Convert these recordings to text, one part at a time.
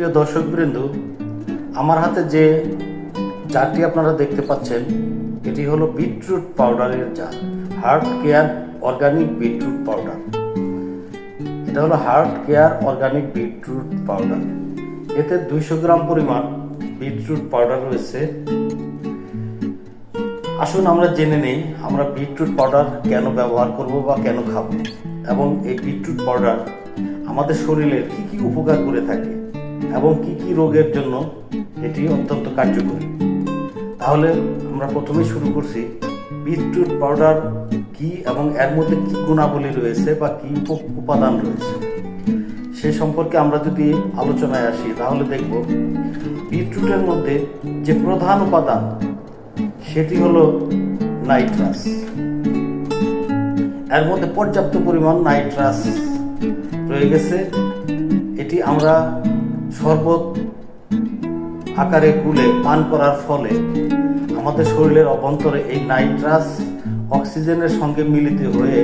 প্রিয় দর্শকবৃন্দ, আমার হাতে যে জারটি আপনারা দেখতে পাচ্ছেন, এটি হলো বিটরুট পাউডারের jar, heart care organic beetroot powder. এটা হলো heart care organic beetroot powder. এতে দুইশো গ্রাম পরিমাণ বিটরুট পাউডার রয়েছে। আসুন আমরা জেনে নেই, আমরা বিটরুট পাউডার কেন ব্যবহার করব বা কেন খাব, এবং এই বিটরুট পাউডার আমাদের শরীরের কি কি উপকার করে থাকে এবং কি কি রোগের জন্য এটি অত্যন্ত কার্যকরী। তাহলে আমরা প্রথমে শুরু করছি, বিটরুট পাউডার কি এবং এর মধ্যে কি গুণাবলী রয়েছে বা কি উপ- উপাদান রয়েছে? সে সম্পর্কে আমরা যদি আলোচনায় আসি, তাহলে দেখব বিটরুটের মধ্যে যে প্রধান উপাদান, সেটি হলো নাইট্রাস। এর মধ্যে পর্যাপ্ত পরিমাণ নাইট্রাস রয়ে গেছে। এটি আমরা শরবত আকারে গুলে পান করার ফলে আমাদের শরীরের অভ্যন্তরে এই নাইট্রাস অক্সিজেনের সঙ্গে মিলিত হয়ে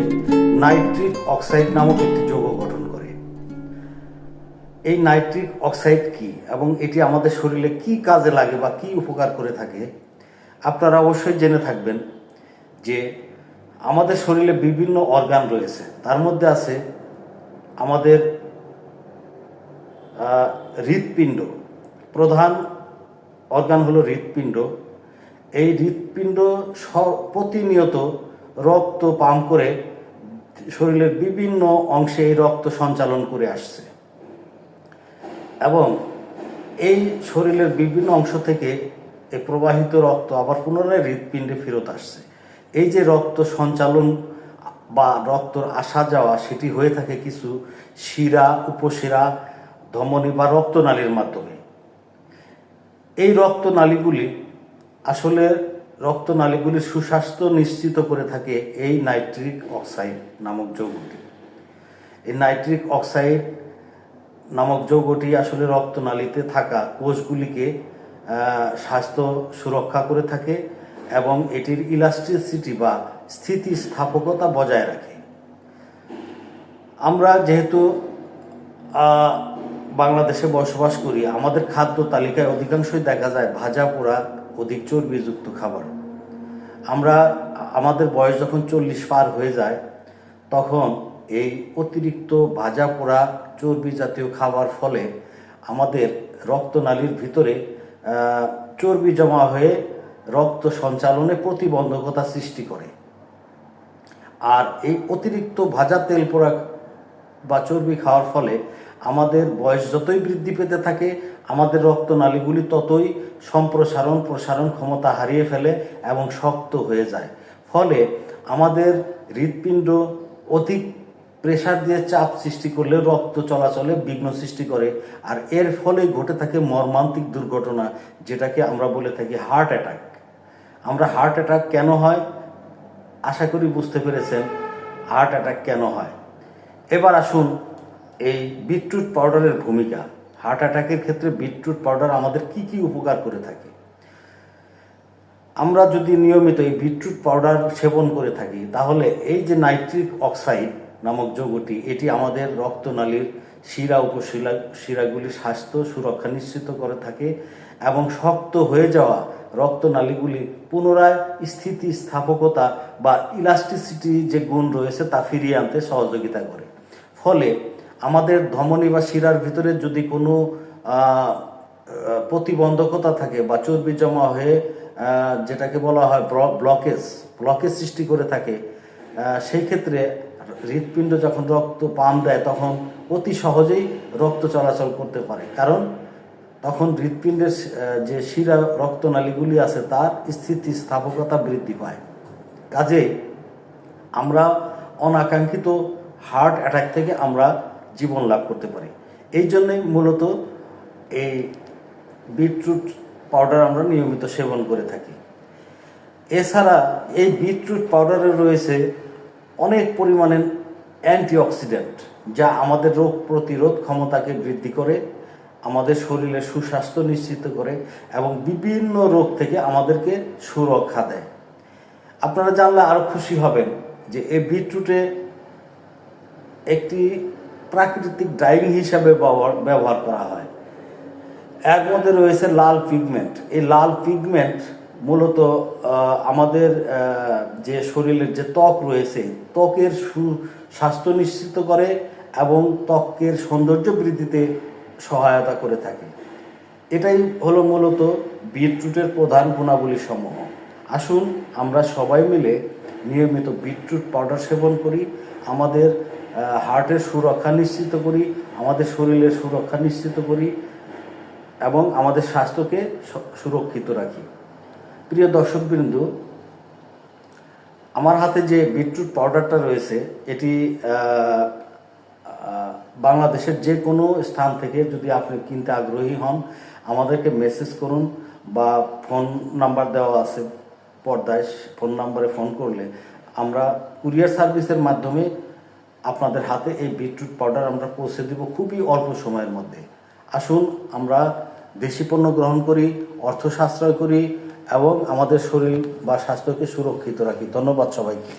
নাইট্রিক অক্সাইড নামক একটি যৌগ গঠন করে। এই নাইট্রিক অক্সাইড কি এবং এটি আমাদের শরীরে কি কাজে লাগে বা কি উপকার করে থাকে, আপনারা অবশ্যই জেনে থাকবেন যে আমাদের শরীরে বিভিন্ন অর্গান রয়েছে। তার মধ্যে আছে আমাদের হৃৎপিণ্ড। প্রধান অর্গান হলো হৃৎপিণ্ড। এই হৃৎপিণ্ড প্রতিনিয়ত রক্ত পাম্প করে শরীরের বিভিন্ন অংশে এই রক্ত সঞ্চালন করে আসছে। এবং এই শরীরের বিভিন্ন অংশ থেকে এই প্রবাহিত রক্ত আবার পুনরায় হৃৎপিণ্ডে ফেরত আসছে। এই যে রক্ত সঞ্চালন বা রক্তর আসা যাওয়া সেটি হয়ে থাকে কিছু শিরা, উপশিরা ধমনী বা রক্তনালীর মাধ্যমে। এই রক্তনালীগুলি আসলে রক্তনালীগুলির সুস্বাস্থ্য নিশ্চিত করে থাকে এই নাইট্রিক অক্সাইড নামক যৌগটি। এই নাইট্রিক অক্সাইড নামক যৌগটি আসলে রক্তনালীতে থাকা কোষগুলিকে স্বাস্থ্য সুরক্ষা করে থাকে এবং এটির ইলাস্টিসিটি বা স্থিতিস্থাপকতা বজায় রাখে। আমরা যেহেতু বাংলাদেশে বসবাস করি, আমাদের খাদ্য তালিকায় অধিকাংশই দেখা যায় ভাজা, পোড়া, অধিক চর্বিযুক্ত খাবার। আমরা, আমাদের বয়স যখন চল্লিশ পার হয়ে যায়, তখন এই অতিরিক্ত ভাজা, পোড়া, চর্বি জাতীয় খাবার ফলে আমাদের রক্তনালীর ভিতরে চর্বি জমা হয়ে রক্ত সঞ্চালনে প্রতিবন্ধকতা সৃষ্টি করে। আর এই অতিরিক্ত ভাজা, তেল পোড়া বা চর্বি খাওয়ার ফলে আমাদের বয়স যতই বৃদ্ধি পেতে থাকে, আমাদের রক্তনালীগুলি ততই সম্প্রসারণ, প্রসারণ ক্ষমতা হারিয়ে ফেলে এবং শক্ত হয়ে যায়। ফলে আমাদের হৃৎপিণ্ড অধিক প্রেশার দিয়ে চাপ সৃষ্টি করলে রক্ত চলাচলে বিঘ্ন সৃষ্টি করে। আর এর ফলে ঘটে থাকে মর্মান্তিক দুর্ঘটনা, যেটাকে আমরা বলে থাকি হার্ট অ্যাটাক আমরা হার্ট অ্যাটাক কেন হয়? আশা করি বুঝতে পেরেছেন হার্ট অ্যাটাক কেন হয়। এবার আসুন এই বিটরুট পাউডারের ভূমিকা। হার্ট অ্যাটাকের ক্ষেত্রে বিটরুট পাউডার আমাদের কি কি উপকার করে থাকে? আমরা যদি নিয়মিত এই বিটরুট পাউডার সেবন করে থাকি, তাহলে এই যে নাইট্রিক অক্সাইড নামক যৌগটি, এটি আমাদের রক্তনালীর শিরা উপশিরা শিরাগুলির স্বাস্থ্য সুরক্ষা নিশ্চিত করে থাকে এবং শক্ত হয়ে যাওয়া রক্তনালীগুলি পুনরায় স্থিতিস্থাপকতা বা ইলাস্টিসিটি যে গুণ রয়েছে তা ফিরিয়ে আনতে সহযোগিতা করে। ফলে আমাদের ধমনী বা শিরার ভিতরে যদি কোনো প্রতিবন্ধকতা থাকে বা চর্বি জমা হয়ে যেটাকে বলা হয় ব্লকেজ ব্লকেজ সৃষ্টি করে থাকে সেই ক্ষেত্রে হৃৎপিণ্ড যখন রক্ত পাম দেয় তখন অতি সহজেই রক্ত চলাচল করতে পারে। কারণ তখন হৃৎপিণ্ডের যে শিরা রক্তনালীগুলি আছে তার স্থিতিস্থাপকতা বৃদ্ধি পায়। কাজে আমরা অনাকাঙ্ক্ষিত হার্ট অ্যাটাক থেকে আমরা জীবন লাভ করতে পারি। এই জন্যই মূলত এই বিটরুট পাউডার আমরা নিয়মিত সেবন করে থাকি। এছাড়া এই বিটরুট পাউডারে রয়েছে অনেক পরিমাণে অ্যান্টিঅক্সিডেন্ট যা আমাদের রোগ প্রতিরোধ ক্ষমতাকে বৃদ্ধি করে, আমাদের শরীরের সুস্বাস্থ্য নিশ্চিত করে এবং বিভিন্ন রোগ থেকে আমাদেরকে সুরক্ষা দেয়। আপনারা জানলে আরও খুশি হবেন যে এই বিটরুটে একটি প্রাকৃতিক ড্রাইভিং হিসাবে ব্যবহার করা হয়। এর মধ্যে রয়েছে লাল পিগমেন্ট। এই লাল পিগমেন্ট মূলত আমাদের যে শরীরের যে ত্বক রয়েছে, ত্বকের সু- স্বাস্থ্য নিশ্চিত করে এবং ত্বকের সৌন্দর্য বৃদ্ধিতে সহায়তা করে থাকে। এটাই হলো মূলত বিটরুটের প্রধান গুণাবলী সমূহ আসুন আমরা সবাই মিলে নিয়মিত বিটরুট পাউডার সেবন করি। আমাদের হার্টের সুরক্ষা নিশ্চিত করি, আমাদের শরীরের সুরক্ষা নিশ্চিত করি এবং আমাদের স্বাস্থ্যকে সুরক্ষিত রাখি। প্রিয় দর্শকবৃন্দ, আমার হাতে যে বিটরুট পাউডারটা রয়েছে, এটি বাংলাদেশের যে কোনো স্থান থেকে যদি আপনি কিনতে আগ্রহী হন, আমাদেরকে মেসেজ করুন বা ফোন নাম্বার দেওয়া আছে পর্দায়, ফোন নাম্বারে ফোন করলে আমরা কুরিয়ার সার্ভিসের মাধ্যমে আপনাদের হাতে এই বিটরুট পাউডার আমরা পৌঁছে দেব খুবই অল্প সময়ের মধ্যে। আসুন, আমরা দেশি পণ্য গ্রহণ করি, অর্থ সাশ্রয় করি এবং আমাদের শরীর বা স্বাস্থ্যকে সুরক্ষিত রাখি। ধন্যবাদ সবাইকে।